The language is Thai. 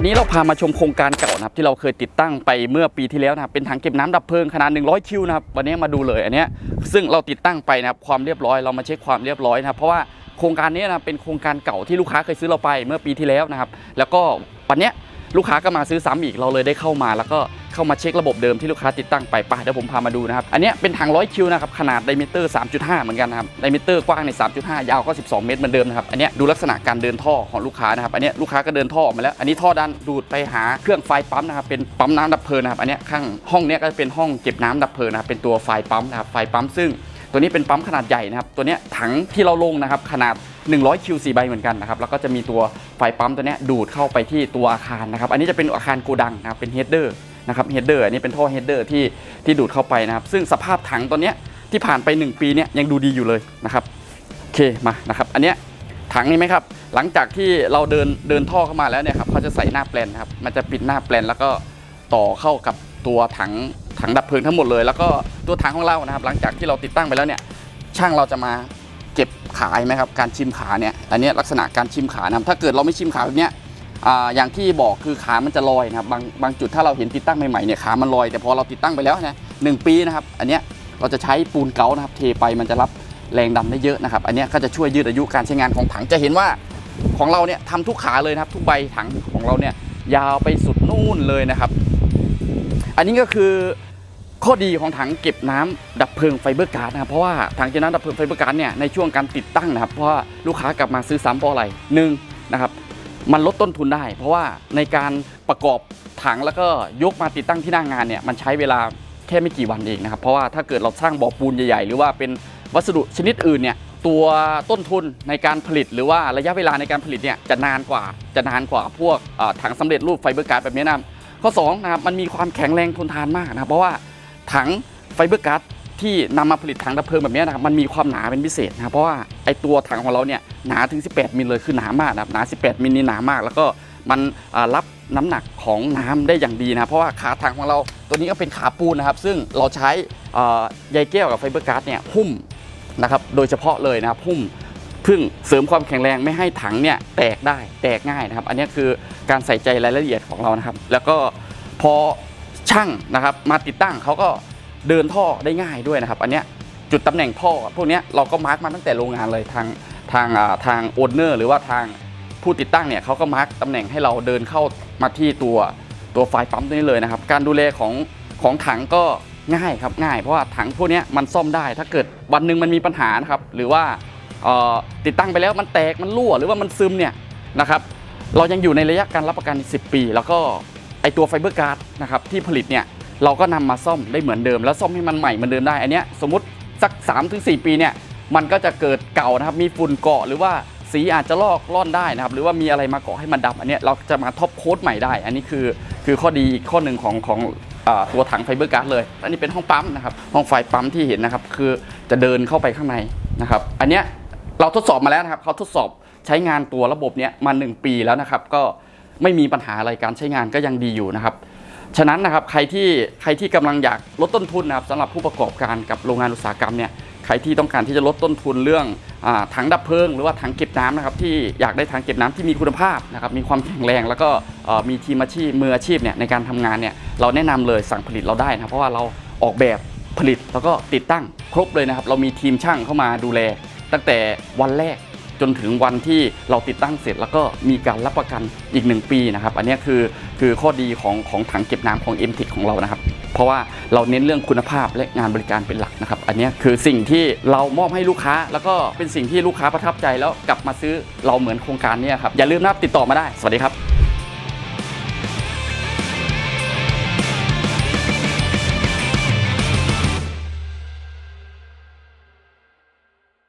วันนี้เราพามาชมโครงการเก่านะครับที่เราเคยติดตั้งไปเมื่อปีที่แล้วนะครับเป็นถังเก็บน้ำดับเพลิงขนาด 100 คิวนะครับวันนี้มาดูเลยอันนี้ซึ่งเราติดตั้งไปนะครับความเรียบร้อยเรามาเช็คความเรียบร้อยนะครับเพราะว่าโครงการนี้นะครับเป็นโครงการเก่าที่ลูกค้าเคยซื้อเราไปเมื่อปีที่แล้วนะครับแล้วก็วันเนี้ย ลูกค้าก็มาซื้อซ้ำอีกเราเลยได้เข้ามา แล้วก็เข้ามาเช็คระบบเดิมที่ลูกค้าติดตั้งไปปะเดี๋ยวผมพามาดูนะครับ อันนี้เป็นถัง100คิวนะครับขนาดไดเมเตอร์ 3.5 เหมือนกันนะครับไดเมเตอร์กว้างใน 3.5 ยาวก็ 12 เมตรเหมือนเดิมนะครับอันนี้ดูลักษณะการเดินท่อของลูกค้านะครับอันนี้ลูกค้าก็เดินท่อออกมาแล้ว อันนี้ท่อดันดูดไปหาเครื่องไฟปั๊มนะครับเป็นปั๊มน้ำดับเพลิงนะครับอันนี้ข้างห้องเนี้ยก็จะเป็นห้องเก็บน้ำดับเพลิงนะครับเป็นตัวไฟปั๊มนะครับไฟปั๊มซึ่ง ตัวนี้เป็นปั๊มขนาดใหญ่นะครับ ตัวนี้ถังที่เราลงนะครับขนาด 100 คิว4ใบเหมือนกันนะครับ แล้วก็จะมีตัวไฟปั๊มตัวนี้ดูดเข้าไปที่ตัวอาคารนะครับ อันนี้จะเป็นอาคารโกดังนะครับ เป็นเฮดเดอร์นะครับ เฮดเดอร์อันนี้เป็นท่อเฮดเดอร์ที่ที่ดูดเข้าไปนะครับ ซึ่งสภาพถังตัวนี้ที่ผ่านไป 1 ปีเนี้ยยังดูดีอยู่เลยนะครับ โอเค มานะครับ อันเนี้ยถังนี่ไหมครับ หลังจากที่เราเดินเดินท่อเข้ามาแล้วเนี่ยครับเขาจะใส่หน้าแปลนนะครับ มันจะปิดหน้าแปลนแล้วก็ต่อเข้ากับตัวถัง ถังดับเพลิงทั้งหมดเลย แล้วก็ตัวถังของเรานะครับ หลังจากที่เราติดตั้งไปแล้วเนี่ยช่างเราจะมาเก็บขาใช่ไหมครับการชิมขาเนี่ยอันนี้ลักษณะการชิมขานะครับถ้าเกิดเราไม่ชิมขาแบบเนี้ยอย่างที่บอกคือขามันจะลอยนะครับบางบางจุดถ้าเราเห็นติดตั้งใหม่ๆเนี่ยขามันลอยแต่พอเราติดตั้งไปแล้วนะหนึ่งปีนะครับอันเนี้ยเราจะใช้ปูนเก๋านะครับเทไปมันจะรับแรงดันได้เยอะนะครับ อันนี้ก็จะช่วยยืดอายุการใช้งานของถังจะเห็นว่าของเราเนี่ยทำทุกขาเลยนะครับ ทุกใบถังของเราเนี่ยยาวไปสุดนู่นเลยนะครับ อันนี้ก็คือ ข้อดีของถังเก็บน้ำดับเพลิงไฟเบอร์การ์ดนะครับเพราะว่าถังเก็บน้ำดับเพลิงไฟเบอร์การ์ดเนี่ยในช่วงการติดตั้งนะครับเพราะว่าลูกค้ากลับมาซื้อซ้ำเพราะอะไรหนึ่งนะครับมันลดต้นทุนได้ เพราะว่าในการประกอบถังแล้วก็ยกมาติดตั้งที่หน้างานเนี่ยมันใช้เวลาแค่ไม่กี่วันเองนะครับเพราะว่าถ้าเกิดเราสร้างบ่อปูนใหญ่ๆ หรือว่าเป็นวัสดุชนิดอื่นเนี่ยตัวต้นทุนในการผลิตหรือว่าระยะเวลาในการผลิตเนี่ยจะนานกว่าจะนานกว่าพวกถังสำเร็จรูปไฟเบอร์การ์ดแบบนี้นะครับข้อ2นะครับมันมีความแข็งแรงทนทานมากนะครับเพราะว่า ถังไฟเบอร์การ์ดที่นำมาผลิตถังดับเพลิงแบบนี้นะครับมันมีความหนาเป็นพิเศษนะครับเพราะว่าไอตัวถังของเราเนี่ยหนาถึง 18 มิลเลยคือหนามากนะครับหนา 18 มิลนี่หนามาก แล้วก็มันรับน้ำหนักของน้ำได้อย่างดีนะเพราะว่าขาถังของเราตัวนี้ก็เป็นขาปูนนะครับ ซึ่งเราใช้ใยแก้วกับไฟเบอร์การ์ดเนี่ยหุ้มนะครับโดยเฉพาะเลยนะครับหุ้มเพื่อเสริมความแข็งแรงไม่ให้ถังเนี่ยแตกได้แตกง่ายนะครับ อันนี้คือการใส่ใจรายละเอียดของเรานะครับ แล้วก็พอ ช่างนะครับมาติดตั้งเขาก็เดินท่อได้ง่ายด้วยนะครับ อันเนี้ยจุดตำแหน่งท่อ พวกเนี้ยเราก็มาร์กมาตั้งแต่โรงงานเลยทางทางอ่าทางโอนเนอร์หรือว่าทางผู้ติดตั้งเนี่ยเขาก็มาร์กตำแหน่งให้เราเดินเข้ามาที่ตัวตัวไฟปั๊มตัวนี้เลยนะครับ การดูแลของของถังก็ง่ายครับง่ายเพราะว่าถังพวกเนี้ยมันซ่อมได้ ถ้าเกิดวันหนึ่งมันมีปัญหานะครับ หรือว่าติดตั้งไปแล้วมันแตกมันรั่วหรือว่ามันซึมเนี่ยนะครับ เรายังอยู่ในระยะการรับประกัน 10 ปี แล้วก็ ไอตัวไฟเบอร์การ์ดนะครับที่ผลิตเนี่ยเราก็นำมาซ่อมได้เหมือนเดิม แล้วซ่อมให้มันใหม่เหมือนเดิมได้ อันเนี้ยสมมติสัก 3-4 ปีเนี่ยมันก็จะเกิดเก่านะครับมีฝุ่นเกาะหรือว่าสีอาจจะลอกล่อนได้นะครับหรือว่ามีอะไรมาเกาะให้มันดำอันเนี้ยเราจะมาท็อปโค้ดใหม่ได้ อันนี้คือคือข้อดีอีกข้อหนึ่งของของอตัวถังไฟเบอร์การ์ดเลย อันนี้เป็นห้องปั๊มนะครับห้องไฟปั๊มที่เห็นนะครับคือจะเดินเข้าไปข้างในนะครับอันเนี้ยเราทดสอบมาแล้วนะครับเขาทดสอบใช้งานตัวระบบเนี้ยมา 1 ปีแล้วนะครับก็ ไม่มีปัญหาอะไรการใช้งานก็ยังดีอยู่นะครับ ฉะนั้นนะครับใครที่ใครที่กำลังอยากลดต้นทุนนะครับสำหรับผู้ประกอบการกับโรงงานอุตสาหกรรมเนี่ยใครที่ต้องการที่จะลดต้นทุนเรื่องอถังดับเพลิง หรือว่าถังเก็บน้ำนะครับที่อยากได้ถังเก็บน้ำที่มีคุณภาพนะครับมีความแข็งแรง แล้วก็มีทีมอาชีพมืออาชีพเนี่ยในการทำงานเนี่ยเราแนะนำเลยสั่งผลิตเราได้นะเพราะว่าเราออกแบบผลิตแล้วก็ติดตั้งครบเลยนะครับ เรามีทีมช่างเข้ามาดูแล ตั้งแต่วันแรก จนถึงวันที่เราติดตั้งเสร็จ แล้วก็มีการรับประกันอีก 1 ปีนะครับ อันนี้คือคือข้อดีของของถังเก็บน้ำของ m t ของเรานะครับ เพราะว่าเราเน้นเรื่องคุณภาพและงานบริการเป็นหลักนะครับ อันนี้คือสิ่งที่เรามอบให้ลูกค้า แล้วก็เป็นสิ่งที่ลูกค้าประทับใจแล้วกลับมาซื้อเราเหมือนโครงการนี้ครับอย่าลืมนะติดต่อมาได้สวัสดีครับ